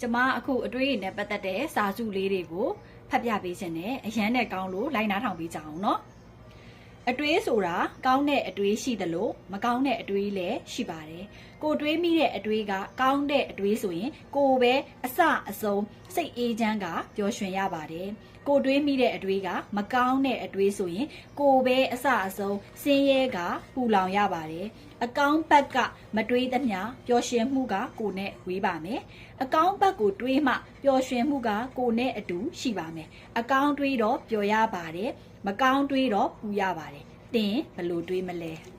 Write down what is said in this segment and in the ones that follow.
ကျမအခုအတွေးရည်နဲ့ပတ်သက်တဲ့စာစုလေးတွေကိုဖတ်ပြပေးခြင်းနဲ့အရန်နဲ့ကောင်းလို့လိုက်နားထောင်ပေးကြအောင်နော်အတွေးဆိုတာကောင်းတဲ့အတွေးရှိသလိုမကောင်းတဲ့အတွေးလည်းရှိပါတယ်ကိုတွေးမိတဲ့အတွေးကကောင်းတဲ့အတွေးဆိုရင် ကိုပဲအစအဆုံးစိတ်အေးချမ်းကပျော်ရွှင်ရပါတယ်ကိုတွေးမိတဲ့အတွေးကမကောင်းတဲ့အတွေးဆိုရင် ကိုပဲအစအဆုံးစင်းရဲကပူလောင်ရပါတယ်အကောင်းဘက်ကမတွေးသမျှပျော်ရွှင်မှုကကိုနဲ့ဝေးပါမယ်အကောင်းဘက်ကိုတွေးမှပျော်ရွှင်မှုကကိုနဲ့အတူရှိပါမယ်အကောင်းတွေးတော့ပျော်ရပါတယ်မကောင်းတွေးတော့ပူရပါတယ်တင်ဘယ်လို့တွေးမလဲ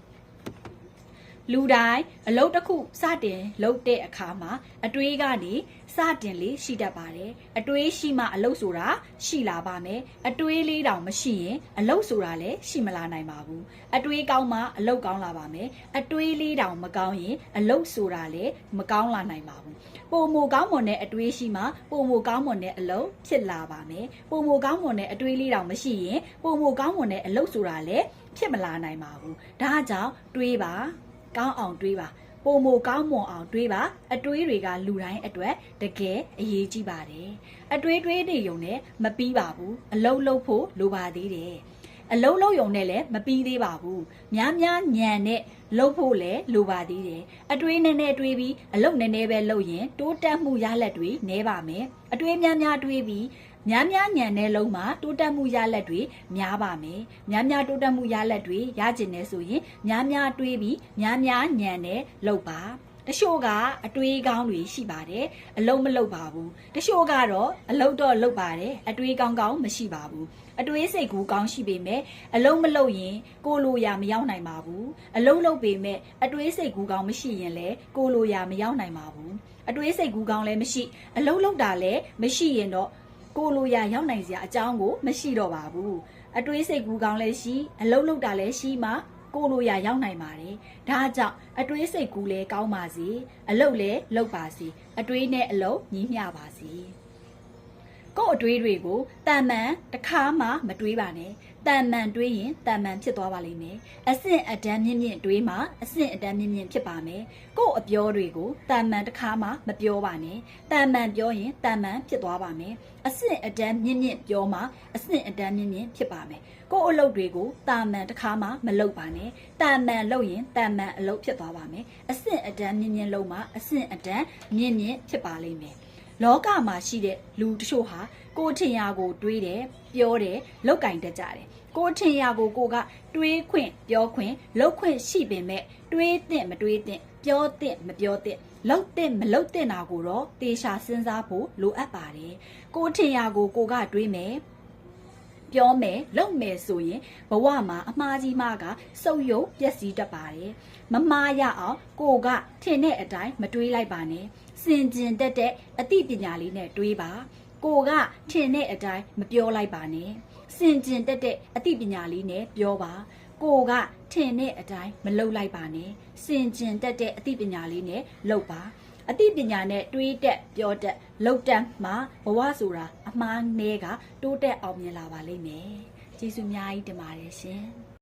လူတိုင်းအလုပ်တစ်ခုစတင်လုပ်တဲ့အခါမှာအတွေးကနေစတင်လေးရှိတတ်ပါတယ်အတွေးရှိမှအလုပ်ဆိုတာရှိလာပါမယ်အတွေးလေးတောင်မရှိရင်အလုပ်ဆိုတာလည်းရှိမလာနိုင်ပါဘူးအတွေးကောင်းမှအလုပ်ကောင်းလာပါမယ်အတွေးလေးတောင်မကောင်းရင်အလုပ်ဆိုတာလည်းမကောင်းလာနိုင်ပါဘူးပုံမကောင်းမွန်တဲ့အတွေးရှိမှပုံမကောင်းမွန်တဲ့အလုပ်ဖြစ်လာပါမယ်ပုံမကောင်းမွန်တဲ့အတွေးလေးတောင်မရှိရင်ပုံမကောင်းမွန်တဲ့အလုပ်ဆိုတာလည်းဖြစ်မလာနိုင်ပါဘူးဒါကြောင့်တွေးပါ ကောင်းအောင်တွေးပါပုံမကောင်းမွန်အောင်တွေးပါအတွေးတွေကလူတိုင်းအတွက်တကယ်အရေးကြီးပါတယ်အတွေးတွေးနေုံနဲ့မပြီးပါဘူးအလုံးလုံးဖို့လိုပါသေးတယ် အလုံးလုံးယုံနဲ့လည်းမပြီးသေးပါဘူးများများညံနဲ့လှုပ်ဖို့လည်းလိုပါသေးတယ်အတွေးနည်းနည်းတွေးပြီးအလုံးနည်းနည်းပဲလှုပ်ရင်တိုးတက်မှုရလက်တွေနည်းပါမယ်အတွေးများများတွေးပြီးများများညံတဲ့လုံးမှာတိုးတက်မှုရလက်တွေများပါမယ်များများတိုးတက်မှုရလက်တွေရကျင်နေဆိုရင်များများတွေးပြီးများများညံတဲ့လုပ်ပါ တချို့ကအတွေးကောင်းတွေရှိပါတယ်အလုံးမလုံးပါဘူးတချို့ကတော့အလုံးတော့လုံးပါတယ်အတွေးကောင်းကောင်းမရှိပါဘူးအတွေးစိတ်ကူးကောင်းရှိပေမဲ့အလုံးမလုံးရင်ကိုလိုရာမရောက်နိုင်ပါဘူးအလုံးလုံးပေမဲ့အတွေးစိတ်ကူးကောင်းမရှိရင်လည်းကိုလိုရာမရောက်နိုင်ပါဘူးအတွေးစိတ်ကူးကောင်းလည်းမရှိအလုံးလုံးတာလည်းမရှိရင်တော့ကိုလိုရာရောက်နိုင်စရာအကြောင်းကိုမရှိတော့ပါဘူးအတွေးစိတ်ကူးကောင်းလည်းရှိအလုံးလုံးတာလည်းရှိမှ ကိုလိုရာရောက်နိုင်ပါတယ်ဒါကြောင့်အတွေးစိတ်ကူးလည်းကောင်းပါစေအလုံးလည်းလုပ်ပါစေအတွေးနဲ့အလုံးညီမျှပါစေ ကို့အတွေးတွေကိုတန်မှန်တစ်ခါမှမတွေးပါနဲ့တန်မှန်တွေးရင်တန်မှန်ဖြစ်သွားပါလိမ့်မယ်အဆင့်အတန်းမြင့်မြင့်တွေးမှအဆင့်အတန်းမြင့်မြင့်ဖြစ်ပါမယ်ကို့အပြောတွေကိုတန်မှန်တစ်ခါမှမပြောပါနဲ့တန်မှန်ပြောရင်တန်မှန်ဖြစ်သွားပါမယ်အဆင့်အတန်းမြင့်မြင့်ပြောမှအဆင့်အတန်းမြင့်မြင့်ဖြစ်ပါမယ်ကို့အလုပ်တွေကိုတာမန်တစ်ခါမှမလုပ်ပါနဲ့တာမန်လုပ်ရင်တာမန်အလုပ်ဖြစ်သွားပါမယ်အဆင့်အတန်းမြင့်မြင့်လုပ်မှအဆင့်အတန်းမြင့်မြင့်ဖြစ်ပါလိမ့်မယ် လောကမှာရှိတဲ့လူတချို့ဟာကိုယ်ထင်ရာကိုတွေးတယ်ပြောတယ်လောက်ကင်တတ်ကြတယ်ကိုယ်ထင်ရာကိုကိုကတွေးခွင့်ပြောခွင့်လုပ်ခွင့်ရှိပေမဲ့တွေးသင့်မတွေးသင့်ပြောသင့်မပြောသင့်လုပ်သင့်မလုပ်သင့်တာကိုတော့တေချာစဉ်းစားဖို့လိုအပ်ပါတယ်ကိုယ်ထင်ရာကိုကိုကတွေးမယ် ပြောမယ်လုပ်မယ်ဆိုရင်ဘဝမှာအမှားကြီးမှကစုပ်ယုပ်ပျက်စီးတတ်ပါတယ်မမားရအောင်ကိုကထင်တဲ့အတိုင်းမတွေးလိုက်ပါနဲ့စင်ကျင်တက်တဲ့အသိပညာလေးနဲ့တွေးပါကိုကထင်တဲ့အတိုင်းမပြောလိုက်ပါနဲ့စင်ကျင်တက်တဲ့အသိပညာလေးနဲ့ပြောပါကိုကထင်တဲ့အတိုင်းမလုပ်လိုက်ပါနဲ့စင်ကျင်တက်တဲ့အသိပညာလေးနဲ့လုပ်ပါ အသိပညာနဲ့တွေးတက်ပြောတက်လုပ်တက်မှဘဝဆိုတာအမှားနည်းကတိုးတက်အောင်မြင်လာပါလိမ့်မယ်ကျေးဇူးအများကြီးတင်ပါတယ်ရှင်